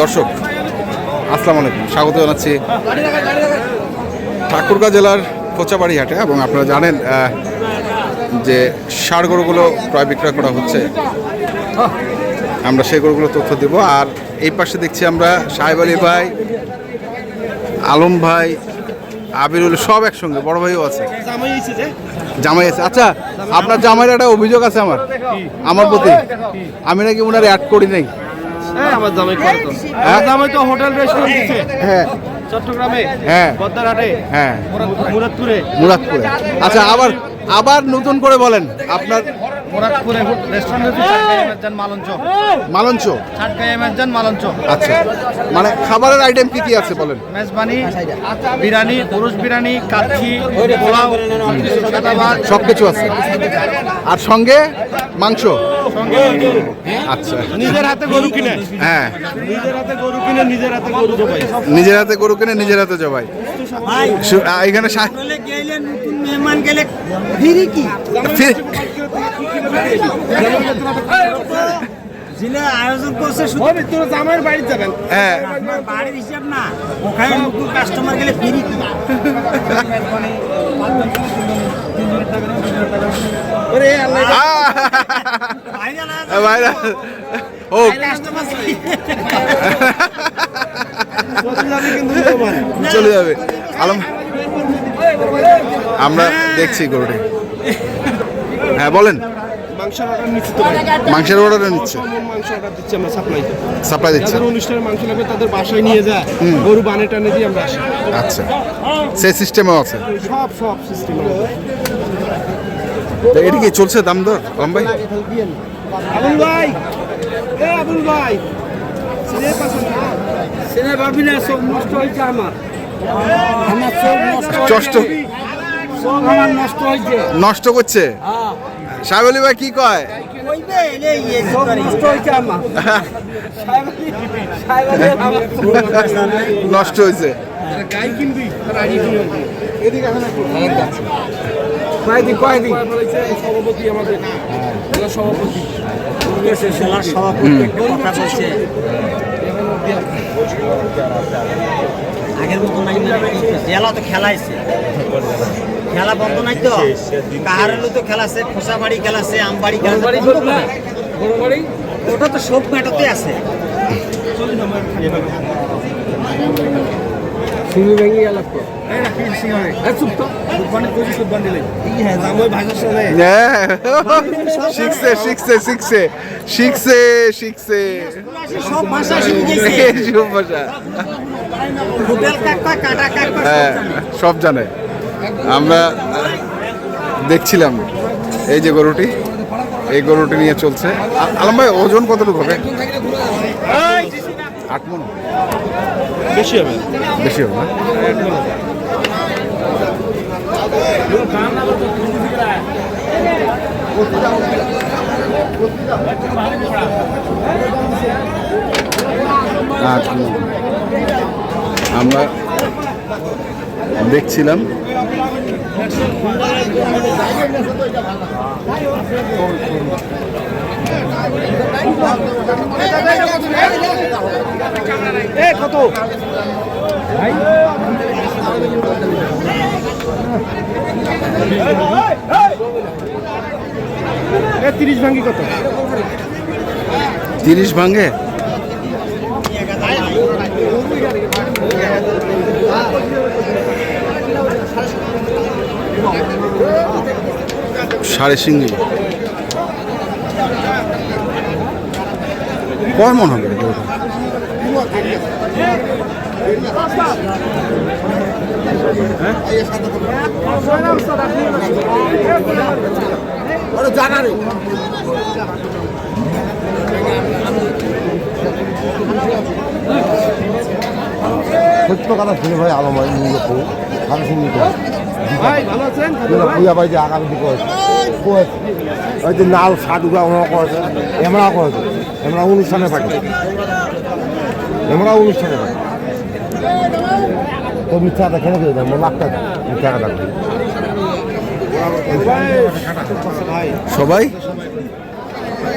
দর্শক, আসসালামু আলাইকুম। স্বাগত জানাচ্ছি ঠাকুরগাঁ জেলার কোচাবাড়ি হাটে এবং আপনারা জানেন যে ষাড় গরুগুলো ক্রয় বিক্রয় করা হচ্ছে। আমরা সেই গরুগুলো তথ্য দেব। আর এই পাশে দেখছি আমরা সাহেব আলী ভাই, আলম ভাই, আবিরুল, সব একসঙ্গে, বড় ভাইও আছে। জামাই আছে। আচ্ছা আপনার জামাইয়ের একটা অভিযোগ আছে আমার আমার প্রতি। আমি নাকি ওনার অ্যাড করি নাই। হ্যাঁ আমার জামাই করে তো? আমার জামাই তো হোটেল রেস্টুরেন্ট দিচ্ছে হ্যাঁ। চট্টগ্রামে হ্যাঁ। হ্যাঁ। মুরাদপুরে। মুরাদপুরে। আচ্ছা আবার আবার নতুন করে বলেন আপনার রেস্টুরেন্ট হচ্ছে মালঞ্চ। মালঞ্চ? মালঞ্চ। আচ্ছা। মানে খাবারের আইটেম কি কি আছে বলেন? মেজবানি বিরিয়ানি পুরুষ বিরিয়ানি কাচ্চি পোলাও সব কিছু আছে। আর সঙ্গে মাংস? সঙ্গে আচ্ছা। নিজের হাতে গরু কিনে? হ্যাঁ। নিজের হাতে গরু কিনে নিজের হাতে গরু জবাই। নিজের হাতে গরু কিনে নিজের হাতে জবাই। এখানে গেলে নতুন মেহমান গেলে ফিরি কি? আয়োজন করছে শুধু তোর জামাইয়ের বাড়ি যাবেন। হ্যাঁ। আপনার বাড়ির হিসাব না ওখানে নতুন কাস্টমার গেলে ফিরি কি ওরে আল্লাহ। ভাইরা ও। কাস্টমার চলে যাবে চলে যাবে। আলম আমরা দেখছি গরুটি। হ্যাঁ বলেন। মাংসের অর্ডার নিচ্ছি মাংসের অর্ডার নিচ্ছে। মাংস অর্ডার দিচ্ছি আমরা সাপ্লাই সাপ্লাই দিচ্ছে। যাদের অনুষ্ঠানে মাংস লাগবে তাদের বাসায় নিয়ে যায়। গরু বানে টানে দিয়ে আমরা আসি। আচ্ছা। সেই সিস্টেমও আছে? সব সব সিস্টেম এটা কি চলছে দাম দর আলম ভাই? আবুল ভাই এ আবুল ভাই। সিনে পাশে না? সিনে ভাবি না সব নষ্ট হয়েছে আমার। আমার সব নষ্ট আমার নষ্ট হয়েছে। নষ্ট করছে? সাহেব আলী ভাই কি কয়? ইয়ে নষ্ট হয়েছে আগের মতো নাই জেলা তো খেলাইছে। খেলা বন্ধ নাই তো? কাহারেলো তো খেলাছে খোসাবাড়ি খেলাছে আমবাড়ি খেলাছে বন্ধ করে। ওটা তো সব ম্যাটাতে আছে। শিখছে শিখছে শিখছে শিখছে শিখছে। ভাষা সব জানে। আমরা দেখছিলাম এই যে গরুটি এই গরুটি নিয়ে চলছে। আলম ভাই ওজন কতটুকু হবে? আট মন। বেশি হবে বেশি হবে না? আমরা দেখছিলাম। কত তিরিশ ভাঙ্গি কত? তিরিশ ভাঙে সাড়ে সিঙ্গি। কয় মন হবে রে গরুটা? সত্য কথা ছিল ভাই আলো ভাই নিয়ে তো। পুজা যে আগামী ওই যে নাল সাধুগা ওরা করেছে। এমরা করেছে। এমরা অনুষ্ঠানে থাকে। এমরা অনুষ্ঠানে পাঠি তো মিথ্যাটা খেলে নাকি আমার লাখটা মিথ্যা কথা সবাই?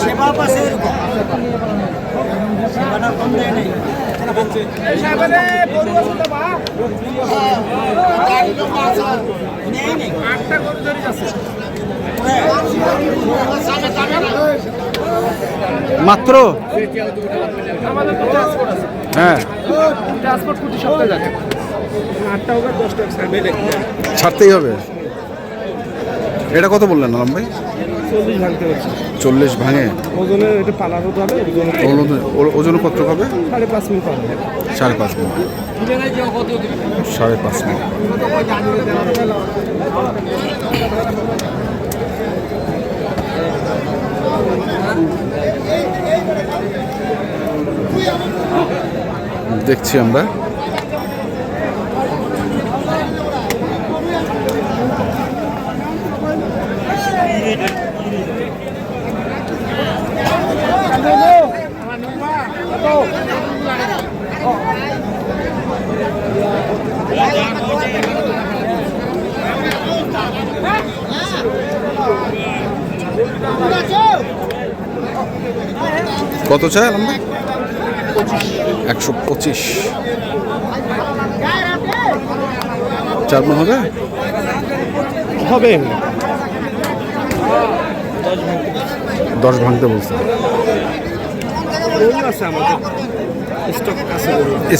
সেবা পাশে এরকম সেবাটা কম দেয় নাই এই সাহেবের গরু আছে। তো বা নেই নেই আটটা গরু ধরে আছে মাত্র আমাদের তো ট্রান্সপোর্ট আছে হ্যাঁ ট্রান্সপোর্ট প্রতি সপ্তাহে যাবে আটটা হোক আর দশটা হোক সাহেব ছাড়তেই হবে এটা কত বললেন আলম ভাই? চল্লিশ ভাঙতে হচ্ছে চল্লিশ ভাঙে। ওজনে এটা হতে হবে ওজন- ওজন কত হবে? সাড়ে পাঁচ মিনিট পাবে সাড়ে পাঁচ মিনিট। সাড়ে পাঁচ মিনিট। দেখছি আমরা। কত চাই ভাই? একশো পঁচিশ। চার হবে? হবে। দশ ভাঙতে বলছে।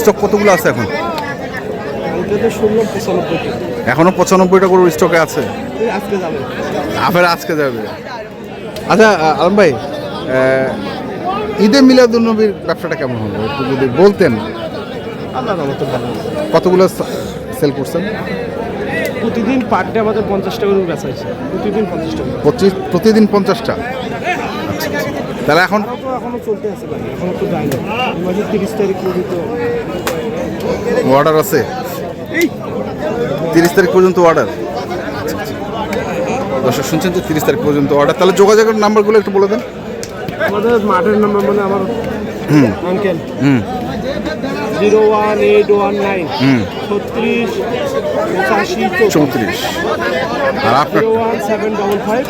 স্টক কতগুলো আছে এখন? এখনও পঁচানব্বইটা গরুর স্টকে আছে? এই আজকে যাবে। আবার আজকে যাবে আচ্ছা আলম ভাই ঈদে মিলাদুলনবীর ব্যবসাটা কেমন হলো? একটু যদি বলতেন। কতগুলো সেল করছেন? প্রতিদিন পার ডে আমাদের পঞ্চাশটা গরু বেচা হয়েছে। প্রতিদিন পঞ্চাশটা। পঁচিশ প্রতিদিন পঞ্চাশটা? তাহলে এখন এখনও চলতে আছে ভাই এখনও তো যায়নি। মাসের তিরিশ তারিখ পর্যন্ত। অর্ডার আছে? তিরিশ তারিখ পর্যন্ত অর্ডার দর্শক শুনছেন যে তিরিশ তারিখ পর্যন্ত অর্ডার তাহলে যোগাযোগের নাম্বারগুলো একটু বলে দেন। আমাদের মাঠের নাম্বার মানে আমার আঙ্কেল হুম। Zero one eight one nine হুম। ছত্রিশ পঁচাশি চৌত্রিশ। আর আপনার one seven double five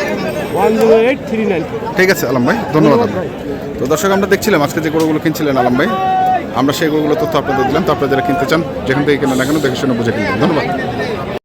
one zero eight three nine ঠিক আছে আলম ভাই ধন্যবাদ। তো দর্শক আমরা দেখছিলাম আজকে যে গরুগুলো কিনছিলেন আলম ভাই। আমরা গরুগুলো তথ্য আপনাদের দিলাম। তো আপনারা যারা কিনতে চান, যেখান থেকে কেনা না কেন, দেখে শুনে বুঝে কিনবেন। ধন্যবাদ।